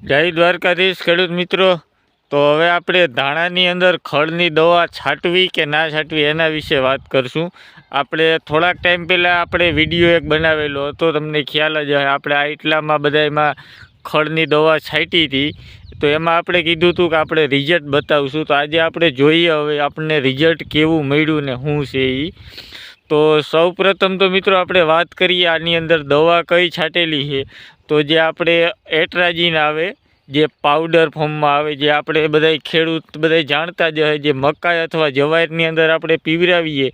જય દ્વારકાધીશ ખેડૂત મિત્રો. તો હવે આપણે ધાણાની અંદર ખળની દવા છાંટવી કે ના છાંટવી એના વિશે વાત કરશું. આપણે થોડાક ટાઈમ પહેલાં આપણે વીડિયો એક બનાવેલો હતો, તમને ખ્યાલ જ હોય. આપણે આ એટલામાં બધામાં ખળની દવા છાંટી હતી. તો એમાં આપણે કીધું હતું કે આપણે રિઝલ્ટ બતાવશું. તો આજે આપણે જોઈએ હવે આપણને રિઝલ્ટ કેવું મળ્યું ને શું છે એ તો સૌ પ્રથમ તો મિત્રો આપણે વાત કરીએ આની અંદર દવા કઈ છાંટેલી છે. તો જે આપણે એટ્રાજીન આવે, જે પાવડર ફોર્મમાં આવે, જે આપણે બધા ખેડૂત બધા જાણતા જ હોય, જે મકાઈ અથવા જવાયરની અંદર આપણે પીવરાવીએ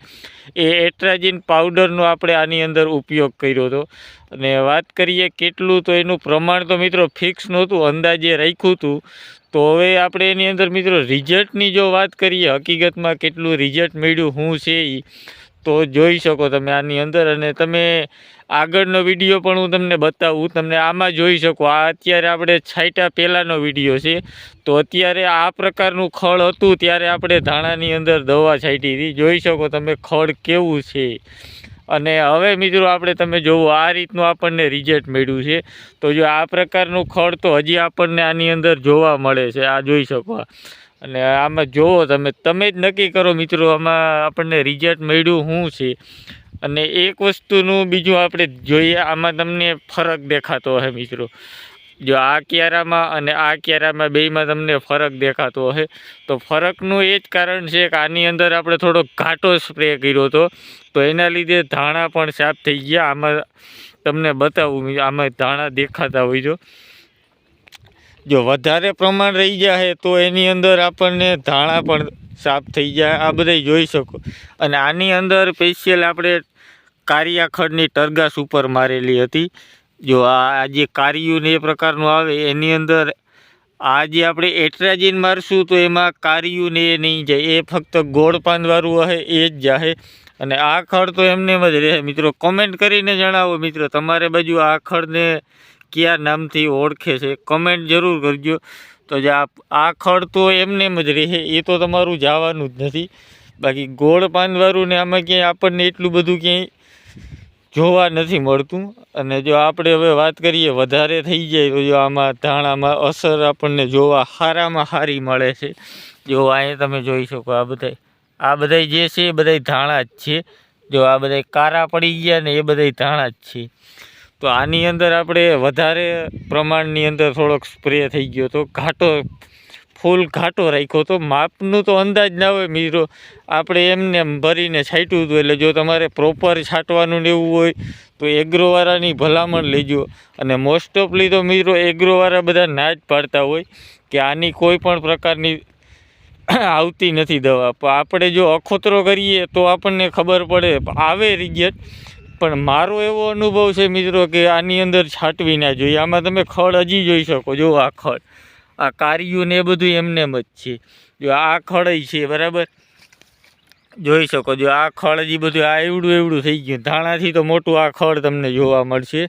એ એટ્રાજીન પાવડરનો આપણે આની અંદર ઉપયોગ કર્યો હતો. અને વાત કરીએ કેટલું, તો એનું પ્રમાણ તો મિત્રો ફિક્સ નહોતું, અંદાજે રાખ્યું હતું. તો હવે આપણે એની અંદર મિત્રો રિઝલ્ટની જો વાત કરીએ, હકીકતમાં કેટલું રિઝલ્ટ મળ્યું, શું છે એ તો જોઈ શકો તમે આની અંદર અને તમે આગળનો વીડિયો પણ હું તમને બતાવું, તમને આમાં જોઈ શકો. આ અત્યારે આપણે છાંટ્યા પહેલાંનો વીડિયો છે. તો અત્યારે આ પ્રકારનું ખળ હતું ત્યારે આપણે ધાણાની અંદર દવા છાંટી હતી. જોઈ શકો તમે ખળ કેવું છે. અને હવે મિત્રો આપણે તમે જોવો, આ રીતનું આપણને રિઝલ્ટ મળ્યું છે. તો જો આ પ્રકારનું ખળ તો હજી આપણને આની અંદર જોવા મળે છે. આ જોઈ શકો અને આમાં જોવો તમે તમે જ નક્કી કરો મિત્રો, આમાં આપણને રિઝલ્ટ મળ્યું શું છે? અને એક વસ્તુનું બીજું આપણે જોઈએ, આમાં તમને ફરક દેખાતો હશે મિત્રો. જો આ ક્યારામાં અને આ ક્યારામાં બેયમાં તમને ફરક દેખાતો હશે. તો ફરકનું એ જ કારણ છે કે આની અંદર આપણે થોડો ઘાટો સ્પ્રે કર્યો હતો. તો એના લીધે ધાણા પણ સાફ થઈ ગયા. આમાં તમને બતાવું, આમાં ધાણા દેખાતા હોય જો. જો વધારે પ્રમાણ રહી જાય તો એની અંદર આપણને ધાણા પણ સાફ થઈ જાય, આ બધા જોઈ શકો. અને આની અંદર સ્પેશિયલ આપણે કારિયા ખડની ટરગાસ ઉપર મારેલી હતી. જો આ જે કારિયું ને એ પ્રકારનું આવે, એની અંદર આ જે આપણે એટ્રાજીન મારશું તો એમાં કારિયું ને એ નહીં જાય, એ ફક્ત ગોળ પાનવાળું હશે એ જ જાહે. અને આ ખડ તો એમને એમ જ રહે. મિત્રો કોમેન્ટ કરીને જણાવો મિત્રો, તમારે બાજુ આ ખડને કયા નામથી ઓળખે છે કમેન્ટ જરૂર કરજો. તો જે આ ખડ તો એમને એમ જ રહે, એ તો તમારું જવાનું જ નથી. બાકી ગોળ પાનવાળું ને આમાં ક્યાંય આપણને એટલું બધું ક્યાંય જોવા નથી મળતું. અને જો આપણે હવે વાત કરીએ વધારે થઈ જાય, તો જો આમાં ધાણામાં અસર આપણને જોવા સારામાં સારી મળે છે. જો અહીંયા તમે જોઈ શકો, આ બધા આ બધા જે છે એ બધા ધાણા જ છે. જો આ બધા કારા પડી ગયા ને એ બધા ધાણા જ છે. તો આની અંદર આપણે વધારે પ્રમાણની અંદર થોડોક સ્પ્રે થઈ ગયો તો ઘાટો, ફૂલ ઘાટો રાખ્યો તો માપનું તો અંદાજ ના હોય મિત્રો. આપણે એમને એમ ભરીને છાંટ્યું હતું એટલે જો તમારે પ્રોપર છાંટવાનું ને એવું હોય તો એગ્રોવાળાની ભલામણ લેજો. અને મોસ્ટ ઓફલી તો મિત્રો એગ્રોવાળા બધા ના જ પાડતા હોય કે આની કોઈ પણ પ્રકારની આવતી નથી દવા. પણ આપણે જો અખોતરો કરીએ તો આપણને ખબર પડે. આવે રિઝલ્ટ પણ મારો એવો અનુભવ છે મિત્રો કે આની અંદર છાંટવી ના જોઈએ. આમાં તમે ખડ હજી જોઈ શકો. જો આ ખડ, આ કારિયું ને એ બધું એમને એમ જ છે. જો આ ખડ છે, બરાબર? જોઈ શકો. જો આ ખડ હજી બધું આ એવડું એવડું થઈ ગયું. ધાણાથી તો મોટું આ ખડ તમને જોવા મળશે.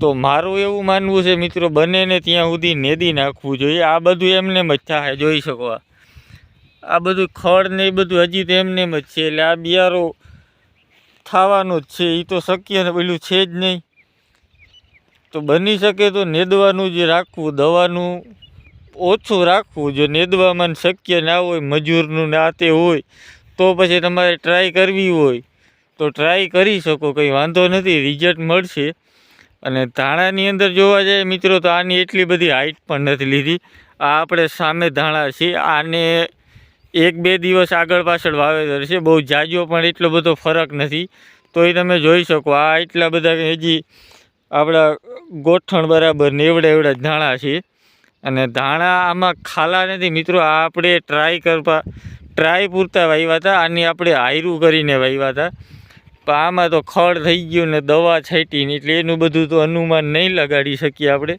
તો મારું એવું માનવું છે મિત્રો, બંનેને ત્યાં સુધી નેદી નાખવું જોઈએ. આ બધું એમને જ થાય. જોઈ શકો આ. બધું ખડ ને એ બધું હજી તો એમને જ છે. એટલે આ બિયારો થવાનું જ છે એ તો શક્ય ને પેલું છે જ નહીં. તો બની શકે તો નેદવાનું જે રાખવું, દવાનું ઓછું રાખવું. જો નેદવામાં શક્ય ના હોય, મજૂરનું ના તે હોય, તો પછી તમારે ટ્રાય કરવી હોય. તો ટ્રાય કરી શકો, કંઈ વાંધો નથી રિઝલ્ટ મળશે. અને ધાણાની અંદર જોવા જાય મિત્રો, તો આની એટલી બધી હાઇટ પણ નથી લીધી. આ આપણે સામે ધાણા છે આને એક બે દિવસ આગળ પાછળ વાવેતર છે, બહુ જાજો પણ એટલો બધો ફરક નથી. તોય તમે જોઈ શકો, આ એટલા બધા હજી આપણા ગોઠણ બરાબર ને એવડા એવડા ધાણા છે. અને ધાણા આમાં ખાલા નથી. મિત્રો, આ આપણે ટ્રાય કરવા ટ્રાય પૂરતા વાવ્યા હતા. આની આપણે હાયરું કરીને વાવ્યા હતા. પણ આમાં તો ખડ થઈ ગયું ને દવા છાંટીને એટલે એનું બધું તો અનુમાન નહીં લગાડી શકીએ આપણે.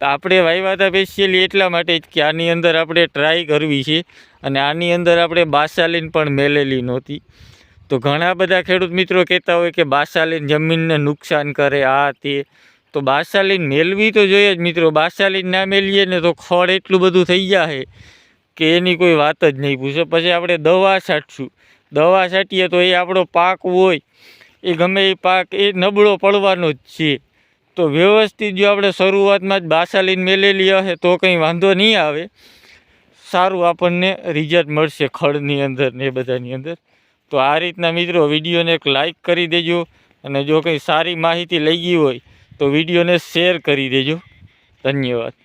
તો આપણે વાવ્યા હતા સ્પેશિયલી એટલા માટે જ કે આની અંદર આપણે ટ્રાય કરવી છે અને આની અંદર આપણે બાસાલીન પણ મેલેલી નહોતી. તો ઘણા બધા ખેડૂત મિત્રો કહેતા હોય કે બાસાલીન જમીનને નુકસાન કરે આ તે. તો બાસાલીન મેળવી તો જોઈએ જ મિત્રો, બાસાલીન ના મેલીએ ને તો ખડ એટલું બધું થઈ જાય કે એની કોઈ વાત જ નહીં પૂછે. પછી આપણે દવા છાંટશું. દવા છાંટીએ તો એ આપણો પાક હોય, એ ગમે એ પાક એ નબળો પડવાનો જ છે. તો વ્યવસ્થિત જો આપણે શરૂઆતમાં જ બાસાલીને મેલેલી હશે તો કંઈ વાંધો નહીં આવે. સારું આપણને રિઝલ્ટ મળશે ખડની અંદર ને એ બધાની અંદર. તો આ રીતના મિત્રો વિડીયોને એક લાઈક કરી દેજો અને જો કંઈ સારી માહિતી લઈ ગઈ હોય તો વિડીયોને શેર કરી દેજો. ધન્યવાદ.